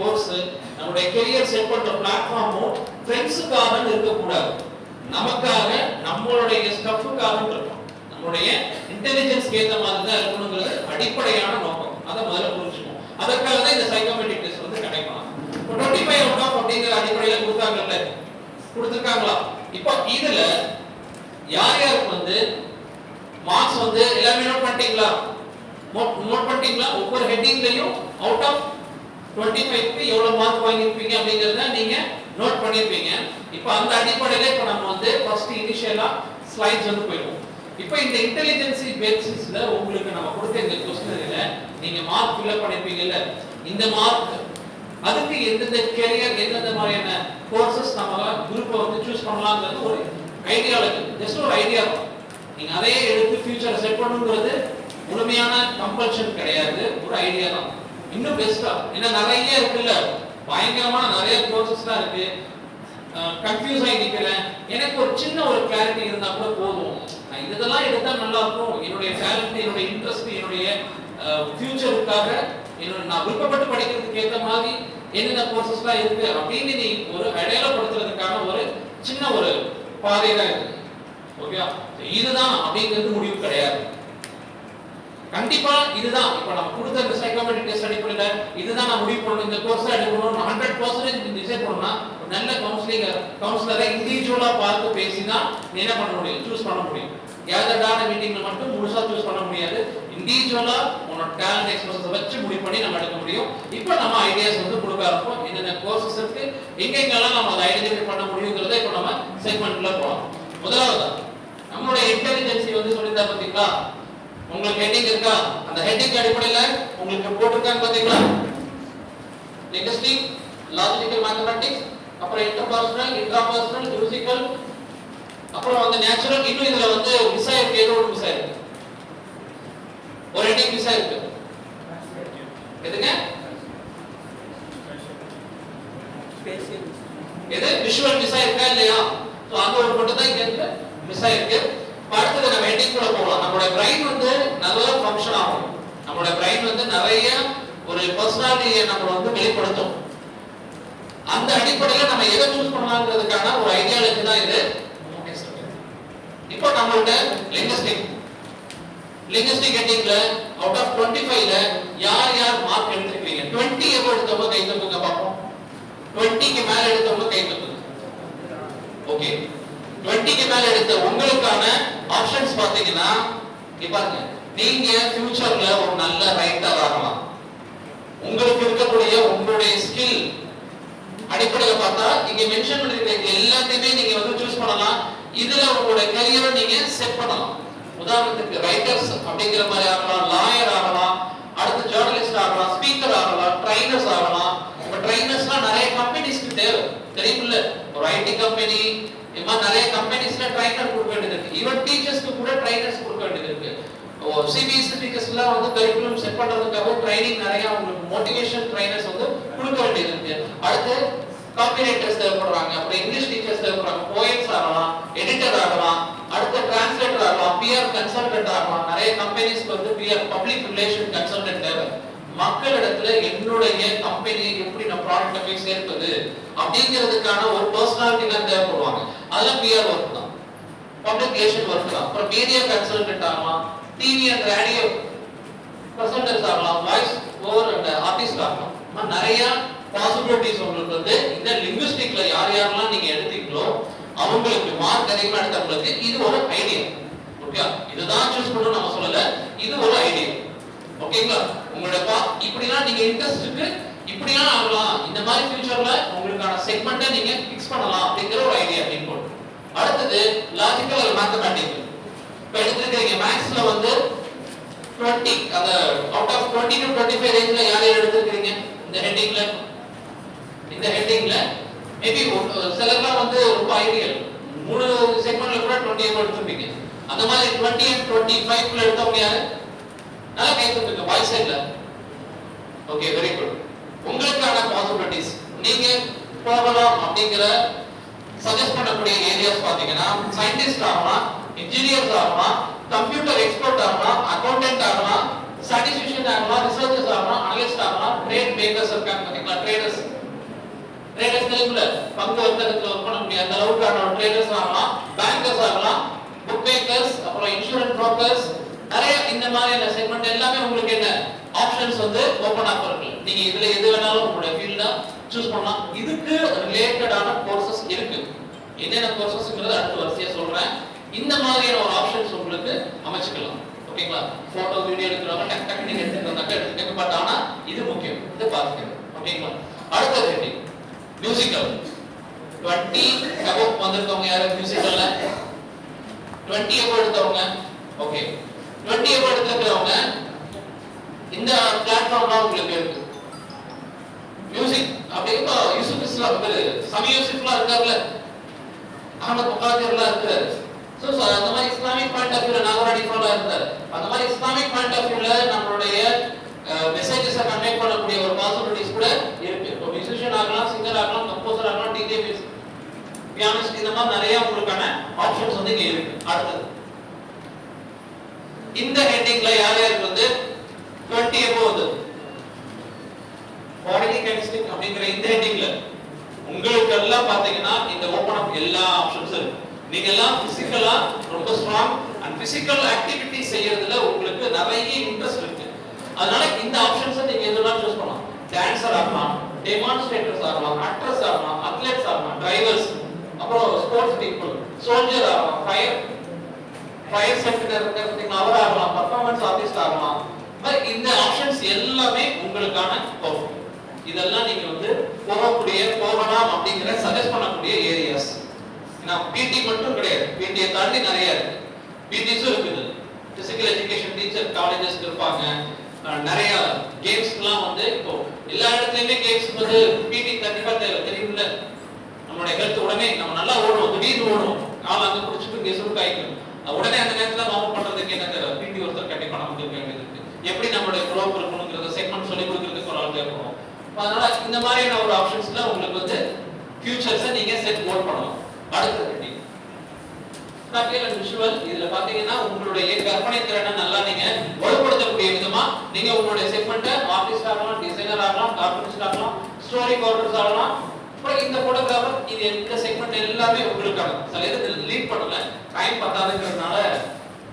Course நம்மளுடைய career set பண்ற பிளாட்ஃபார்மும் ஃப்ரெண்ட்ஸுக்காக இருக்கக்கூடாது. நமக்காக நம்மளுடைய ஸ்டஃபுக்காக இருக்கும். நம்மளுடைய இன்டெலிஜென்ஸ்க்கு ஏற்ற மாதிரி தான் இருக்கணுங்கிறது அடிப்படையான நோக்கம். அதை முதல்ல புரிஞ்சுக்கணும். அதற்காக தான் இந்த சைக்கோமெட்ரிக் டெஸ்ட் வந்து கிடைக்கலாம் இப்போ டுவெண்ட்டி ஃபைவ் அவுட் ஆஃப் அப்படிங்கிற அடிப்படையில் கொடுத்தாங்கல்ல? கொடுத்துருக்காங்களா? இப்போ இதுல யார் யாருக்கு வந்து மார்க்ஸ் வந்து எல்லாமே நோட் பண்ணிட்டீங்களா? நோட் பண்ணிட்டீங்களா? ஒவ்வொரு ஹெட்டிங்லையும் அவுட் ஆஃப் டுவெண்ட்டி ஃபைவ்க்கு எவ்வளோ மார்க் வாங்கியிருப்பீங்க அப்படிங்கிறத நீங்கள் நோட் பண்ணியிருப்பீங்க இப்போ அந்த அடிப்படையில் இப்போ நம்ம வந்து ஃபர்ஸ்ட் இனிஷியலாக ஸ்லைட்ஸ் வந்து போயிடுவோம். இப்போ இந்த இன்டெலிஜென்சி பேசிஸில் உங்களுக்கு நம்ம கொடுத்த இந்த கொஸ்டின்ல நீங்கள் மார்க் ஃபில் பண்ணியிருப்பீங்கல்ல இந்த மார்க் அதுக்கு எந்தெந்த கேரியர் எந்தெந்த மாதிரியான கோர்சஸ் நம்ம குரூப்பை வந்து சூஸ் பண்ணலாங்கிறது ஒரு ஐடியாலஜி ஜஸ்ட் ஒரு ஐடியா நீங்கள் அதையே எடுத்து ஃபியூச்சரை செட் பண்ணுங்கிறது முழுமையான கம்பல்ஷன் கிடையாது. ஒரு ஐடியா தான். இன்னும் பெஸ்டா ஏன்னா நிறைய இருக்குல்ல. பயங்கரமான நிறைய கோர்சஸ்லாம் இருக்கு. கன்ஃபியூஸ் ஆகி நிக்கிறேன். எனக்கு ஒரு சின்ன ஒரு கிளாரிட்டி இருந்தா கூட போதும். நான் இதெல்லாம் எடுத்தா நல்லா இருக்கும். என்னுடைய டேலண்ட் என்னுடைய இன்ட்ரெஸ்ட் என்னுடைய ஃபியூச்சருக்காக என்னோட நான் விருப்பப்பட்டு படிக்கிறதுக்கு ஏற்ற மாதிரி என்னென்ன கோர்சஸ்லாம் இருக்கு அப்படின்னு நீ ஒரு அடையாளப்படுத்துறதுக்கான ஒரு சின்ன ஒரு பாதை தான் இருக்கு ஓகேவா இதுதான் அப்படிங்கிறது முடிவு கிடையாது. கண்டிப்பா இதுதான். இப்ப நம்ம கொடுத்த இந்த சைக்கோமெட்ரிக் டெஸ்ட் அடிப்படையில இதுதான் நான் முடிவு பண்ணணும். இந்த கோர்ஸ் எடுக்கணும் ஹண்ட்ரட் பர்சன்டேஜ் டிசைட் பண்ணா நல்ல கவுன்சிலிங் கவுன்சிலரை இண்டிவிஜுவலா பார்த்து பேசி தான் என்ன பண்ண முடியும்? சூஸ் பண்ண முடியும். கேதர்டான மீட்டிங்ல மட்டும் முழுசா சூஸ் பண்ண முடியாது. இண்டிவிஜுவலா உன்னோட டேலண்ட் எக்ஸ்பிரஸ் வச்சு முடிவு பண்ணி நம்ம எடுக்க முடியும். இப்போ நம்ம ஐடியாஸ் வந்து கொடுக்க ஆரம்பிப்போம். என்னென்ன கோர்சஸ் இருக்கு எங்கெங்கெல்லாம் நம்ம அதை ஐடென்டிஃபை பண்ண முடியுங்கிறத இப்போ நம்ம செக்மெண்ட்ல போகலாம் முதலாவது நம்மளுடைய இன்டெலிஜென்சி வந்து சொல்லியிருந்தா பாத்தீங்களா உங்களுக்கு ஹெட்டிங் இருக்கா? அந்த ஹெட்டிங் அடிப்படையில உங்களுக்கு போட்டிருக்கான்னு பாத்தீங்களா லிங்குஸ்டிக் லாஜிக்கல் மேத்தமெட்டிக்ஸ் அப்புறம் இன்டர்பர்சனல் இன்ட்ராபர்சனல் மியூசிக்கல் அப்புறம் வந்து நேச்சுரல் இன்னும் இதுல வந்து மிஸ் ஆயிருக்கு. ஏதோ ஒரு மிஸ் ஆயிருக்கு? ஒரு ஹெட்டிங் மிஸ் ஆயிருக்கு. எதுங்க? எது? விஷுவல் மிஸ் ஆயிருக்கா இல்லையா? ஸோ அந்த ஒரு மட்டும் தான் இங்க மிஸ் ஆயிருக்கு. இப்ப அடுத்தது நம்ம கூட போகலாம். நம்மளோட பிரைன் வந்து நல்லா ஃபங்க்ஷன் ஆகும். நம்மளோட பிரைன் வந்து நிறைய ஒரு பர்சனாலிட்டியை நம்ம வந்து வெளிப்படுத்தும். அந்த அடிப்படையில நம்ம எதை சூஸ் பண்ணலாங்கிறதுக்கான ஒரு ஐடியாலஜி தான் இது. இப்போ நம்மளோட லிங்குஸ்டிக் லிங்குஸ்டிக் ஹெட்டிங்ல அவுட் ஆஃப் 25ல யார் யார் மார்க் எடுத்துருக்கீங்க? டுவெண்ட்டி எவ்வளோ எடுத்தவங்க கை தப்புங்க பார்ப்போம். டுவெண்ட்டிக்கு மேல எடுத்தவங்க கை தப்புங்க. ஓகே 20க்கு மேல எடுத்த உங்களுக்கான ஆப்ஷன்ஸ் பாத்தீங்கன்னா இங்க பாருங்க. நீங்க ஃபியூச்சர்ல ஒரு நல்ல ரைட்டர் ஆகலாம். உங்களுக்கு இருக்கக்கூடிய உங்களுடைய ஸ்கில் அடிப்படையில பார்த்தா இங்க மென்ஷன் பண்ணிருக்க எல்லாத்தையுமே நீங்க வந்து சூஸ் பண்ணலாம். இதுல உங்களுடைய கரியரை நீங்க செட் பண்ணலாம். உதாரணத்துக்கு ரைட்டர்ஸ் அப்படிங்கிற மாதிரி ஆகலாம் லாயர் ஆகலாம் அடுத்து ஜேர்னலிஸ்ட் ஆகலாம் ஸ்பீக்கர் ஆகலாம் ட்ரைனர்ஸ் ஆகலாம். இப்ப ட்ரைனர்ஸ்லாம் நிறைய கம்பெனிஸ்க்கு தேவை தெரியுமில்ல? ஒரு ஐடி கம்பெனி இது நிறைய கம்பெனிஸ்ல ட்ரைனர் கொடுக்க வேண்டியது இருக்கு. ஈவன் டீச்சர்ஸ்க்கு கூட ட்ரைனர்ஸ் கொடுக்க வேண்டியது இருக்கு. சிபிஎஸ்சி டீச்சர்ஸ்லாம் வந்து கரிக்குலம் செட் பண்றதுக்காக ட்ரைனிங் நிறைய உங்களுக்கு மோட்டிவேஷன் ட்ரைனர்ஸ் வந்து கொடுக்க வேண்டியது இருக்கு. அடுத்து காப்பிரைட்டர்ஸ் தேவைப்படுறாங்க. அப்புறம் இங்கிலீஷ் டீச்சர்ஸ் தேவைப்படுறாங்க. போயட்ஸ் ஆகலாம் எடிட்டர் ஆகலாம் அடுத்து டிரான்ஸ்லேட்டர் ஆகலாம் பிஆர் கன்சல்டன்ட் ஆகலாம். நிறைய கம்பெனிஸ்க்கு வந்து பிஆர் பப்ளிக் ரிலேஷன் கன்சல்டன்ட் தேவை. மக்களிடத்துல என்னுடைய கம்பெனி எப்படி நான் ப்ராடக்ட்டை போய் சேர்ப்பது அப்படிங்கிறதுக்கான ஒரு பர்சனாலிட்டி தான் தேவைப்படுவாங்க. அதெல்லாம் பிஆர் ஒர்க் தான். பப்ளிகேஷன் ஒர்க் தான். அப்புறம் மீடியா கன்சல்டன்ட் ஆகலாம். டிவி அண்ட் ரேடியோ பிரசன்டர்ஸ் ஆகலாம். வாய்ஸ் ஓவர் அண்ட் ஆர்டிஸ்ட் ஆகலாம். நிறைய பாசிபிலிட்டிஸ் உங்களுக்கு வந்து இந்த லிங்குஸ்டிக்ல யார் யாரெல்லாம் நீங்க எடுத்தீங்களோ அவங்களுக்கு மார்க் அதிகமா எடுத்தவங்களுக்கு இது ஒரு ஐடியா ஓகே இதுதான் சூஸ் பண்ணணும் நம்ம சொல்லல. இது ஒரு ஐடியா ஓகேங்களா உங்களோட பா இப்படிலாம் நீங்க இன்ட்ரெஸ்ட்டுக்கு இப்படிலாம் ஆகலாம். இந்த மாதிரி ஃபியூச்சர்ல உங்களுக்கான செக்மெண்ட்டை நீங்க ஃபிக்ஸ் பண்ணலாம் அப்படிங்கிற ஒரு ஐடியா இன்புட் அடுத்தது லாஜிக்கல் மேத்தமேட்டிக்கல் இப்போ எடுத்துருக்கீங்க மேக்ஸ்ல வந்து 20 அந்த out of 20 to twenty five ரேஞ்சில் யார் யார் எடுத்துருக்கீங்க இந்த ஹெட்டிங்ல இந்த ஹெட்டிங்ல மேபி சிலர்லாம் வந்து ரொம்ப ஐடியல் மூணு செக்மெண்ட்ல கூட 20 எவ்வளவு எடுத்துருப்பீங்க. அந்த மாதிரி 20 அண்ட் டுவெண்ட்டி ஃபைவ்ல எடுத்தவங்க யாரு? நல்லா கை வாய்ஸ் இல்லை ஓகே வெரி குட் போகலாம் அப்படிங்கிற சஜஸ்ட் பண்ணக்கூடிய ஏரியாஸ் பாத்தீங்கன்னா சயின்டிஸ்ட் ஆகலாம் இன்ஜினியர்ஸ் ஆகலாம் கம்ப்யூட்டர் எக்ஸ்பர்ட் ஆகலாம் அக்கௌண்டன்ட் ஆகலாம் ஸ்டாட்டிஸ்டிஷியன் ஆகலாம் ரிசர்ச்சர்ஸ் ஆகலாம் அனலிஸ்ட் ஆகலாம் ட்ரேட் மேக்கர்ஸ் இருக்காங்க பாத்தீங்களா ட்ரேடர்ஸ் ட்ரேடர்ஸ் தெரியுமில்ல பங்கு வர்த்தகத்தில் ஒர்க் பண்ணக்கூடிய அந்த அளவுக்கான ட்ரேடர்ஸ் ஆகலாம் பேங்கர்ஸ் ஆகலாம் புக் மேக்கர்ஸ் அப்புறம் இன்சூரன்ஸ் புரோக்கர்ஸ் நிறைய இந்த மாதிரியான செக்மெண்ட் எல்லாமே உங்களுக்கு என்ன? ஆப்ஷன்ஸ் வந்து ஓபன் ஆக இருக்கு. நீங்க இதுல எது வேணாலும் உங்களுடைய ஃபீல்டா சூஸ் பண்ணலாம். இதுக்கு ரிலேட்டடான கோர்சஸ் இருக்கு. என்னென்ன கோர்சஸ்ங்கிறத அடுத்த வரிசையா சொல்றேன். இந்த மாதிரியான ஒரு ஆப்ஷன்ஸ் உங்களுக்கு அமைச்சுக்கலாம். ஓகேங்களா? போட்டோ வீடியோ எடுக்கிறவங்க டக் டக் நீங்க எடுத்துக்கிறதாக்க எடுத்துக்கங்க. பட் ஆனா இது முக்கியம். இது பார்த்துக்கங்க. ஓகேங்களா? அடுத்த ஹெட்டிங் மியூசிக்கல் 20 அபவ் வந்திருக்கவங்க யாரு? மியூசிக்கல்ல 20 அபவ் எடுத்தவங்க? ஓகே 20 அபவ் எடுத்துக்கிறவங்க இந்த பிளாட்ஃபார்ம்லாம் உங்களுக்கு இருக்கு. மியூசிக் அப்படியே இப்போ யூசுப் இஸ்லாம் பேரு சமி யூசுப்லாம் இருக்கார்ல அகமது முகாஜர்லாம் இருக்காரு. ஸோ அந்த மாதிரி இஸ்லாமிக் பாயிண்ட் ஆஃப் வியூல நாகராடி போல இருந்தார். அந்த மாதிரி இஸ்லாமிக் பாயிண்ட் ஆஃப் வியூல நம்மளுடைய மெசேஜஸை கன்வே பண்ணக்கூடிய ஒரு பாசிபிலிட்டிஸ் கூட இருக்கு. இப்போ மியூசிஷியன் ஆகலாம் சிங்கர் ஆகலாம் கம்போசர் ஆகலாம் டிஜே பியானிஸ்ட் இந்த மாதிரி நிறைய உங்களுக்கான ஆப்ஷன்ஸ் வந்து இங்கே இருக்கு. அடுத்தது. இந்த ஹெட்டிங்ல யார் யாருக்கு வந்து 20 above வந்து? பாடி அப்படிங்கிற இந்த ஹெட்டிங்ல உங்களுக்கு எல்லாம் பாத்தீங்கன்னா இந்த ஓபன் அப் எல்லா ஆப்ஷன்ஸும் இருக்கு. நீங்க எல்லாம் பிசிக்கலா ரொம்ப ஸ்ட்ராங் அண்ட் பிசிக்கல் ஆக்டிவிட்டி செய்யறதுல உங்களுக்கு நிறைய இன்ட்ரெஸ்ட் இருக்கு. அதனால இந்த ஆப்ஷன்ஸ் நீங்க எதுனா சூஸ் பண்ணலாம். டான்சர் ஆகலாம் டெமான்ஸ்ட்ரேட்டர்ஸ் ஆகலாம் ஆக்ட்ரஸ் ஆகலாம் அத்லெட்ஸ் ஆகலாம் டிரைவர்ஸ் அப்புறம் ஸ்போர்ட்ஸ் பீப்புள் சோல்ஜர் ஆகலாம் ஃபயர் ஃபயர் செக்டர் இருக்கிறதுக்கு அவர் ஆகலாம் பர்ஃபார்மன்ஸ் ஆர்டிஸ்ட் ஆகலாம். மாதிரி இந்த ஆப்ஷன்ஸ் எல்லாமே உங்களுக்கான போகும் இதெல்லாம் நீங்க வந்து போகக்கூடிய போகலாம் அப்படிங்கிற சஜஸ்ட் பண்ணக்கூடிய ஏரியாஸ் ஏன்னா பிடி மட்டும் கிடையாது. பிடியை தாண்டி நிறைய இருக்கு. பிடிஸும் இருக்குது. பிசிக்கல் எஜுகேஷன் டீச்சர் காலேஜஸ் இருப்பாங்க. நிறைய கேம்ஸ்க்குலாம் வந்து இப்போ எல்லா இடத்துலயுமே கேம்ஸ் வந்து பிடி கண்டிப்பா தேவை. தெரியும்ல? நம்மளுடைய ஹெல்த் உடனே நம்ம நல்லா ஓடுவோம். திடீர்னு ஓடுவோம். கால் அங்க பிடிச்சிட்டு இங்க சுருக்காய்க்கும் உடனே அந்த நேரத்துல வார்ம் பண்றதுக்கு என்ன தேவை? பிடி ஒருத்தர் கண்டிப்பா நமக்கு இருக்க வேண்டியது எப்படி நம்மளுடைய க்ரோப் இருக்கணுங்கிறத செக்மெண்ட் சொல்லி கொடுக்கறதுக்கு ஒரு ஆள் தேவைப்படும். அதனால இந்த மாதிரியான ஒரு ஆப்ஷன்ஸ்ல உங்களுக்கு வந்து ஃபியூச்சர்ஸை நீங்க செட் மோட் பண்ணலாம். அடுத்தது heading. ஸ்பேஷியல் அண்ட் விஷுவல் இதுல பாத்தீங்கன்னா உங்களுடைய கற்பனை திறனை நல்லா நீங்க வலுப்படுத்தக்கூடிய விதமா நீங்க உங்களுடைய செக்மெண்ட்டை ஆர்டிஸ்ட் ஆகலாம் டிசைனர் ஆகலாம் கார்ட்டூனிஸ்ட் ஆகலாம் ஸ்டோரி கோடர்ஸ் ஆகலாம். அப்புறம் இந்த போட்டோகிராஃபர் இது இந்த செக்மெண்ட் எல்லாமே உங்களுக்கான சில இது லீட் பண்ணல. டைம் பத்தாதுங்கிறதுனால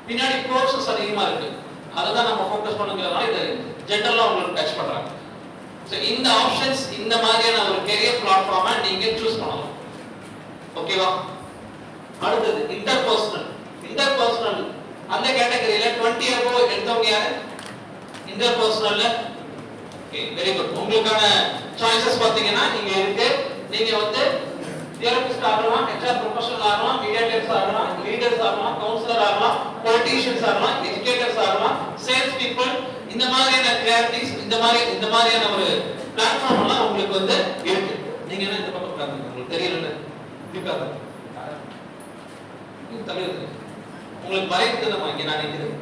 பின்னாடி கோர்சஸ் அதிகமாக இருக்கு. அதை தான் நம்ம ஃபோக்கஸ் பண்ணுங்கிறதுனால இது ஜென்ரலாக உங்களுக்கு டச் பண்ணுறாங்க ஸோ இந்த ஆப்ஷன்ஸ் இந்த மாதிரியான ஒரு கெரியர் பிளாட்ஃபார்மை நீங்கள் சூஸ் பண்ணலாம் ஓகேவா அடுத்தது இன்டர்பர்சனல் இன்டர்பர்சனல் அந்த கேட்டகரியில 20 அபோ எடுத்தவங்க யாரு? இன்டர்பர்சனல்ல ஓகே வெரி குட் உங்களுக்கான சாய்ஸஸ் பார்த்தீங்கன்னா நீங்கள் இருக்கு நீங்கள் வந்து தியரபிஸ்ட் ஆகலாம் ஹெச்ஆர் ப்ரொஃபஷனல் ஆகலாம் மீடியேட்டர்ஸ் ஆகலாம் லீடர்ஸ் ஆகலாம் கவுன்சிலர் ஆகலாம் பொலிட்டீஷியன்ஸ் ஆகலாம் எஜுகேட்டர்ஸ் ஆகலாம் சேல்ஸ் பீப்புள் இந்த மாதிரியான கிளாரிட்டிஸ் இந்த மாதிரி இந்த மாதிரியான ஒரு பிளாட்ஃபார்ம் எல்லாம் உங்களுக்கு வந்து இருக்கு. நீங்க என்ன இந்த பக்கம் பாருங்க உங்களுக்கு தெரியல உட்கார்ந்து தலைவர். உங்களுக்கு மறைத்து நம்ம இங்கே நான் நிற்கிறேன்